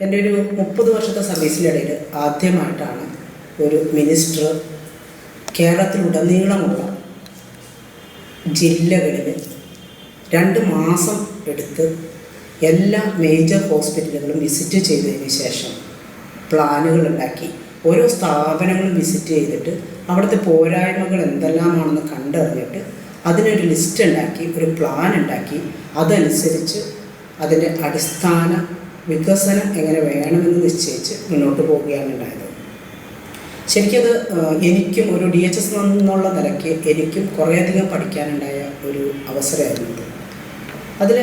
എന്റെ ഒരു മുപ്പത് വർഷത്തെ സർവീസിനിടയിൽ ആദ്യമായിട്ടാണ് ഒരു മിനിസ്റ്റർ കേരളത്തിലുടനീളമുള്ള ജില്ലകളിൽ രണ്ട് മാസം എടുത്ത് എല്ലാ മേജർ ഹോസ്പിറ്റലുകളും വിസിറ്റ് ചെയ്തതിന് ശേഷം പ്ലാനുകൾ ഉണ്ടാക്കി ഓരോ സ്ഥാപനങ്ങളും വിസിറ്റ് ചെയ്തിട്ട് അവിടുത്തെ പോരായ്മകൾ എന്തെല്ലാമാണെന്ന് കണ്ടറിഞ്ഞിട്ട് അതിനൊരു ലിസ്റ്റ് ഉണ്ടാക്കി ഒരു പ്ലാൻ ഉണ്ടാക്കി. അതനുസരിച്ച് അതിന്റെ അടിസ്ഥാന വികസനം എങ്ങനെ വേണമെന്ന് നിശ്ചയിച്ച് മുന്നോട്ട് പോവുകയാണ് ഉണ്ടായത്. ശരിക്കത് എനിക്കും ഒരു ഡി എച്ച് എസ് എന്നുള്ള നിലയ്ക്ക് എനിക്കും കുറേയധികം പഠിക്കാനുണ്ടായ ഒരു അവസരമായിരുന്നു അതിൽ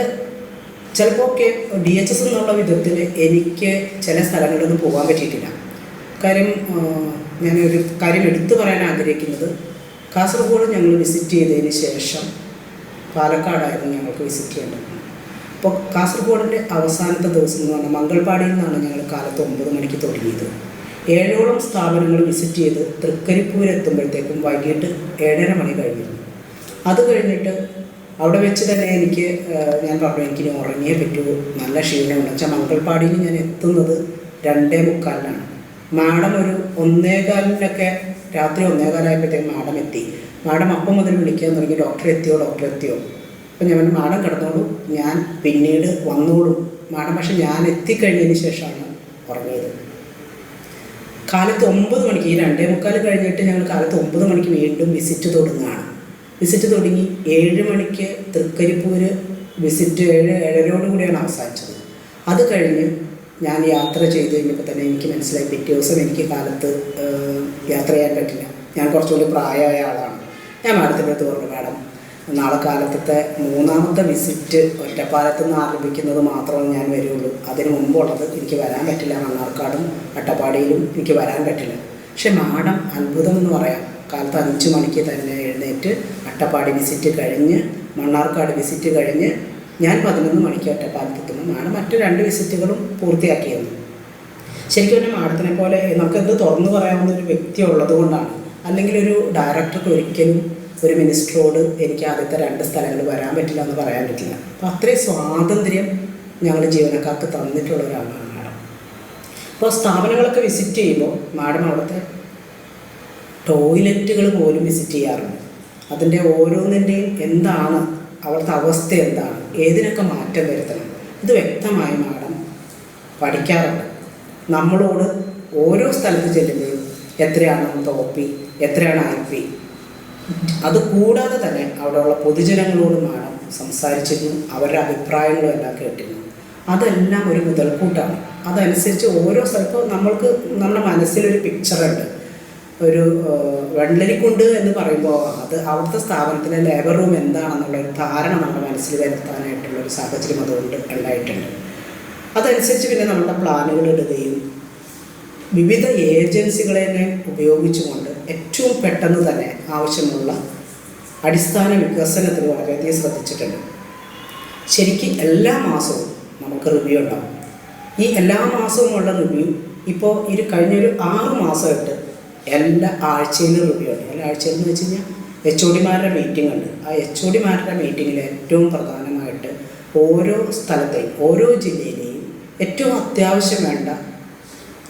ചിലപ്പോൾ ഒക്കെ ഡി എച്ച് എസ് എന്നുള്ള വിധത്തിൽ എനിക്ക് ചില സ്ഥലങ്ങളിലൊന്നും പോകാൻ പറ്റിയിട്ടില്ല. കാര്യം ഞാനൊരു കാര്യം എടുത്തു പറയാൻ ആഗ്രഹിക്കുന്നത് കാസർഗോഡ് ഞങ്ങൾ വിസിറ്റ് ചെയ്തതിന് ശേഷം പാലക്കാടായിരുന്നു ഞങ്ങൾക്ക് വിസിറ്റ് ചെയ്യേണ്ടത്. അപ്പോൾ കാസർഗോഡിന്റെ അവസാനത്തെ ദിവസം എന്ന് പറഞ്ഞാൽ മംഗൾപാടിയിൽ നിന്നാണ് ഞങ്ങൾ കാലത്ത് ഒമ്പത് മണിക്ക് തുടങ്ങിയത്. ഏഴോളം സ്ഥാപനങ്ങൾ വിസിറ്റ് ചെയ്ത് തൃക്കരിപ്പൂർ എത്തുമ്പോഴത്തേക്കും വൈകിട്ട് ഏഴര മണി കഴിഞ്ഞിരുന്നു. അത് കഴിഞ്ഞിട്ട് അവിടെ വെച്ച് തന്നെ എനിക്ക് ഞാൻ പറഞ്ഞു എനിക്ക് ഇനി ഉറങ്ങിയേ പറ്റുമോ നല്ല ക്ഷീണമുണ്ട്. വെച്ചാൽ മംഗൾപാടിയിൽ ഞാൻ എത്തുന്നത് രണ്ടേ മുക്കാലിനാണ്. മാഡം ഒരു ഒന്നേകാലിനൊക്കെ രാത്രി ഒന്നേകാലായപ്പോഴത്തേക്കും മാഡം എത്തി. മാഡം അപ്പം മുതൽ വിളിക്കാൻ തുടങ്ങി. ഡോക്ടർ എത്തിയോ? ഡോക്ടർ എത്തിയോ? അപ്പം ഞാൻ പറഞ്ഞു, മാഡം കിടന്നോളൂ. ഞാൻ പിന്നീട് വന്നോളൂ. മാഡം പക്ഷെ ഞാൻ എത്തിക്കഴിഞ്ഞതിന് ശേഷമാണ് ഉറങ്ങിയത്. കാലത്ത് ഒമ്പത് മണിക്ക് ഈ രണ്ടേ മുക്കാൽ കഴിഞ്ഞിട്ട് ഞങ്ങൾ കാലത്ത് ഒമ്പത് മണിക്ക് വീണ്ടും വിസിറ്റ് തുടങ്ങുകയാണ്. വിസിറ്റ് തുടങ്ങി ഏഴ് മണിക്ക് തൃക്കരിപ്പൂർ വിസിറ്റ് ഏഴ് ഏഴരയോട് കൂടിയാണ് അവസാനിച്ചത്. അത് കഴിഞ്ഞ് ഞാൻ യാത്ര ചെയ്ത് കഴിഞ്ഞപ്പോൾ തന്നെ എനിക്ക് മനസ്സിലായി പിറ്റേ ദിവസം എനിക്ക് കാലത്ത് യാത്ര ചെയ്യാൻ പറ്റില്ല. ഞാൻ കുറച്ചുകൂടി പ്രായമായ ആളാണ്. ഞാൻ മാഡത്തിന്റെ അടുത്ത് പറഞ്ഞു മാഡം നാളെ മൂന്നാമത്തെ വിസിറ്റ് ഒറ്റപ്പാലത്ത് നിന്ന് ആരംഭിക്കുന്നത് മാത്രമേ ഞാൻ വരുള്ളൂ. അതിന് മുമ്പുള്ളത് എനിക്ക് വരാൻ പറ്റില്ല. മണ്ണാർക്കാടും അട്ടപ്പാടിയിലും എനിക്ക് വരാൻ പറ്റില്ല. പക്ഷെ മാഡം അത്ഭുതം എന്ന് പറയാം. കാലത്ത് അഞ്ച് മണിക്ക് തന്നെ എഴുന്നേറ്റ് അട്ടപ്പാടി വിസിറ്റ് കഴിഞ്ഞ് മണ്ണാർക്കാട് വിസിറ്റ് കഴിഞ്ഞ് ഞാൻ പതിനൊന്ന് മണിക്ക് ഒറ്റപ്പാലത്തെത്തുന്നു മാഡം മറ്റു രണ്ട് വിസിറ്റുകളും പൂർത്തിയാക്കിയിരുന്നു. ശരിക്കും പറഞ്ഞാൽ മാഡത്തിനെ പോലെ നമുക്കെന്ത് തുറന്നു പറയാവുന്ന ഒരു വ്യക്തി ഉള്ളത് കൊണ്ടാണ് അല്ലെങ്കിൽ ഒരു ഡയറക്ടർക്ക് ഒരിക്കലും ഒരു മിനിസ്റ്ററോട് എനിക്ക് ആദ്യത്തെ രണ്ട് സ്ഥലങ്ങൾ വരാൻ പറ്റില്ല എന്ന് പറയാൻ പറ്റില്ല. അപ്പോൾ അത്രയും സ്വാതന്ത്ര്യം ഞങ്ങൾ ജീവനക്കാർക്ക് തന്നിട്ടുള്ള ഒരാളാണ് മാഡം. അപ്പോൾ സ്ഥാപനങ്ങളൊക്കെ വിസിറ്റ് ചെയ്യുമ്പോൾ മാഡം അവിടുത്തെ ടോയ്ലറ്റുകൾ പോലും വിസിറ്റ് ചെയ്യാറുണ്ട്. അതിന്റെ ഓരോന്നിന്റെയും എന്താണ് അവിടുത്തെ അവസ്ഥ എന്താണ് ഏതിനൊക്കെ മാറ്റം വരുത്തണം ഇത് വ്യക്തമായി മാഡം പഠിക്കാറുണ്ട്. നമ്മളോട് ഓരോ സ്ഥലത്ത് ചെല്ലുമ്പോഴും എത്രയാണ് തോപ്പി എത്രയാണ് ഐ പി അത് കൂടാതെ തന്നെ അവിടെയുള്ള പൊതുജനങ്ങളോടും മാഡം സംസാരിച്ചിരുന്നു അവരുടെ അഭിപ്രായങ്ങളും എല്ലാം കേട്ടിരുന്നു. അതെല്ലാം ഒരു മുതൽക്കൂട്ടാണ്. അതനുസരിച്ച് ഓരോ സ്ഥലത്തും നമ്മൾക്ക് നമ്മുടെ മനസ്സിലൊരു പിക്ചറുണ്ട് ഒരു വെള്ളരിക്കുണ്ട് എന്ന് പറയുമ്പോൾ അത് അവിടുത്തെ സ്ഥാപനത്തിലെ ലേബർ റൂം എന്താണെന്നുള്ള ഒരു ധാരണ നമ്മുടെ മനസ്സിൽ വരുത്താനായിട്ടുള്ള ഒരു സാഹചര്യം അതുകൊണ്ട് ഉണ്ടായിട്ടുണ്ട്. അതനുസരിച്ച് പിന്നെ നമ്മുടെ പ്ലാനുകൾ ഇടുകയും വിവിധ ഏജൻസികളെ ഉപയോഗിച്ചുകൊണ്ട് ഏറ്റവും പെട്ടെന്ന് തന്നെ ആവശ്യമുള്ള അടിസ്ഥാന വികസനത്തിന് വളരെയധികം ശ്രദ്ധിച്ചിട്ടുണ്ട്. ശരിക്കും എല്ലാ മാസവും നമുക്ക് റിവ്യൂ ഉണ്ടാവും. ഈ എല്ലാ മാസവുമുള്ള റിവ്യൂ ഇപ്പോൾ ഇത് കഴിഞ്ഞൊരു ആറ് മാസമായിട്ട് എല്ലാ ആഴ്ചയിലും റിവ്യൂ ഉണ്ട്. എല്ലാ ആഴ്ചയിൽ എന്ന് വെച്ച് കഴിഞ്ഞാൽ എച്ച് ഒ ഡിമാരുടെ മീറ്റിംഗ് ഉണ്ട്. ആ എച്ച് ഒ ഡിമാരുടെ മീറ്റിങ്ങിൽ ഏറ്റവും പ്രധാനമായിട്ട് ഓരോ സ്ഥലത്തെയും ഓരോ ജില്ലയിലെയും ഏറ്റവും അത്യാവശ്യം വേണ്ട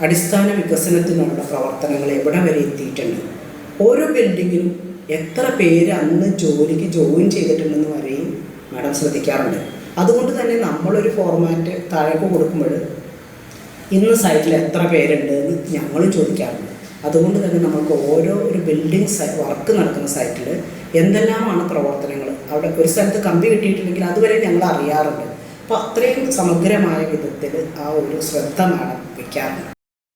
അടിസ്ഥാന വികസനത്തിനുള്ള പ്രവർത്തനങ്ങൾ എവിടെ വരെ എത്തിയിട്ടുണ്ട്? ഓരോ ബിൽഡിങ്ങിലും എത്ര പേര് അന്ന് ജോലിക്ക് ജോയിൻ ചെയ്തിട്ടുണ്ടെന്ന് വരെയും മാഡം ശ്രദ്ധിക്കാറുണ്ട്. അതുകൊണ്ട് തന്നെ നമ്മളൊരു ഫോർമാറ്റ് താഴേക്ക് കൊടുക്കുമ്പോൾ ഇന്ന് സൈറ്റിൽ എത്ര പേരുണ്ട് എന്ന് ഞങ്ങൾ ചോദിക്കാറുണ്ട്. അതുകൊണ്ട് തന്നെ നമുക്ക് ഓരോ ഒരു ബിൽഡിംഗ് വർക്ക് നടക്കുന്ന സൈറ്റിൽ എന്തെല്ലാമാണ് പ്രവർത്തനങ്ങൾ? അവിടെ ഒരു സ്ഥലത്ത് കമ്പി കിട്ടിയിട്ടില്ലെങ്കിൽ അതുവരെ ഞങ്ങൾ അറിയാറുണ്ട്. അപ്പോൾ അത്രയും സമഗ്രമായ വിധത്തിൽ ആ ഒരു ശ്രദ്ധ മാഡം വയ്ക്കാറുണ്ട്.